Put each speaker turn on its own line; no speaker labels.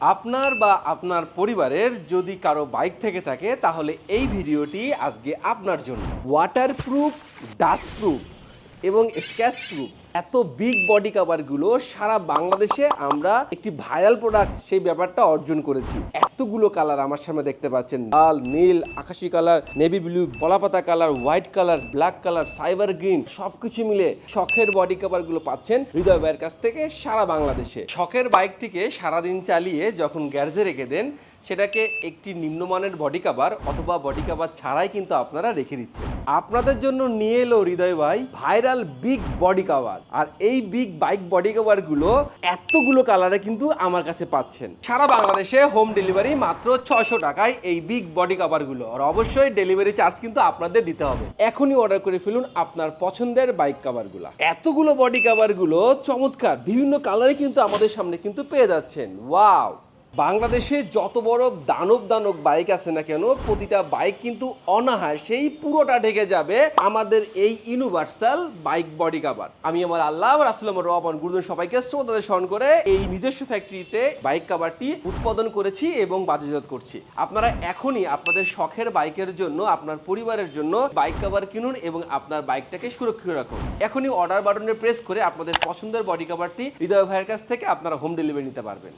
আপনার বা আপনার পরিবারের যদি কারও বাইক থেকে থাকে, তাহলে এই ভিডিওটি আজকে আপনার জন্য। ওয়াটারপ্রুফ ডাস্টপ্রুফ এবং স্ক্যাচ প্রুফ এত বিগ বডি কাভারগুলো সারা বাংলাদেশে আমরা একটি ভাইরাল প্রোডাক্ট সেই ব্যাপারটা অর্জন করেছি। এতগুলো কালার আমার সামনে দেখতে পাচ্ছেন। লাল, নীল, আকাশি colour navy blue পলাপাতা colour white colour black colour cyber green সবকিছু মিলে শখের বডি কাভারগুলো পাচ্ছেন হৃদয় ভাইয়ের কাছ থেকে সারা বাংলাদেশে। শখের বাইকটিকে সারাদিন চালিয়ে যখন গ্যারেজে রেখে দেন, সেটাকে একটি নিম্নমানের বডি কাভার অথবা বডি কাভার ছাড়াই কিন্তু আপনারা রেখে দিচ্ছেন। আপনাদের জন্য নিয়ে এলো হৃদয় ভাই ভাইরাল বিগ বডি কাভার আর এই বিগ বাইক বডি কভারগুলো এতগুলো কালারে কিন্তু আমার কাছে পাচ্ছেন। সারা বাংলাদেশে হোম ডেলিভারি মাত্র ছশো টাকায় এই বিগ বডি কভারগুলো আর অবশ্যই ডেলিভারি চার্জ কিন্তু আপনাদের দিতে হবে। এখনই অর্ডার করে ফেলুন আপনার পছন্দের বাইক কভারগুলো এতগুলো বডি কভারগুলো চমৎকার। বিভিন্ন কালারে কিন্তু আমাদের সামনে কিন্তু পেয়ে যাচ্ছেন। ওয়াও বাংলাদেশে যত বড় দানব দানব বাইক আছে না কেন, প্রতিটা বাইক কিন্তু অনাহার, সেই পুরোটা ঢেকে যাবে আমাদের এই ইউনিভার্সাল বাইক বডি কাভার আমি আমার আল্লাহ রাসুলাম রহমান গুরুজন সবাইকে শ্রোতাদের স্মরণ করে এই নিজস্ব ফ্যাক্টরিতে বাইক কাভারটি উৎপাদন করেছি এবং বাজারজাত করছি। আপনারা এখনই আপনাদের শখের বাইকের জন্য, আপনার পরিবারের জন্য বাইক কাভার কিনুন এবং আপনার বাইকটাকে সুরক্ষিত রাখুন। এখনই অর্ডার বাটনে প্রেস করে আপনাদের পছন্দের বডি কাভারটি হৃদয় ভাইয়ের কাছ থেকে আপনারা হোম ডেলিভারি নিতে পারবেন।